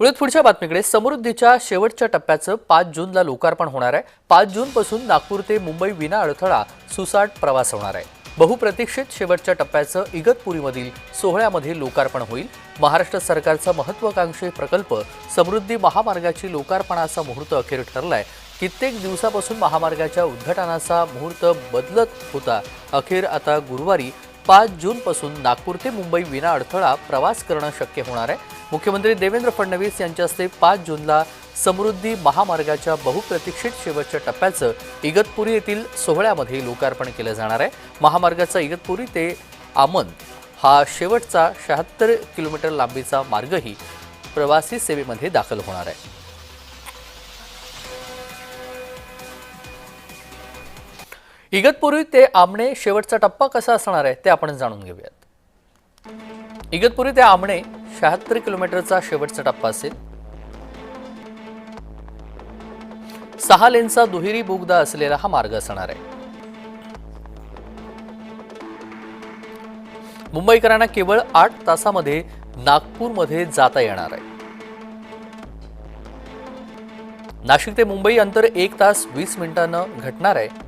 पुढे पुढच्या बातमीकडे समृद्धीच्या शेवटच्या टप्प्याचं पाच जूनला लोकार्पण होणार आहे. पाच जूनपासून नागपूर ते मुंबई विना अडथळा सुसाट प्रवास होणार आहे. बहुप्रतीक्षित शेवटच्या टप्प्याचं इगतपुरीमधील सोहळ्यामध्ये लोकार्पण होईल. महाराष्ट्र सरकारचा महत्वाकांक्षी प्रकल्प समृद्धी महामार्गाची लोकार्पणाचा मुहूर्त अखेर ठरलाय. कित्येक दिवसापासून महामार्गाच्या उद्घाटनाचा मुहूर्त बदलत होता. अखेर आता गुरुवारी पाच जूनपासून नागपूर ते मुंबई विना अडथळा प्रवास करणं शक्य होणार आहे. मुख्यमंत्री देवेंद्र फडणवीस यांच्या हस्ते पाच जूनला समृद्धी महामार्गाच्या बहुप्रतीक्षित शेवटच्या टप्प्याचं इगतपुरी येथील सोहळ्यामध्ये लोकार्पण केलं जाणार आहे. महामार्गाचा इगतपुरी ते आमन हा शेवटचा शहात्तर किलोमीटर लांबीचा मार्गही प्रवासी सेवेमध्ये दाखल होणार आहे. इगतपुरी ते आमणे शेवटचा टप्पा कसा असणार आहे ते आपण जाणून घेऊयात. इगतपुरी ते आमणे शहात्तर किलोमीटरचा शेवटचा टप्पा असेल. सहा लेनचा दुहेरी बोगदा असलेला हा मार्ग असणार आहे. मुंबईकरांना केवळ आठ तासामध्ये नागपूरमध्ये जाता येणार आहे. नाशिक ते मुंबई अंतर एक तास वीस मिनिटांनं घटणार आहे.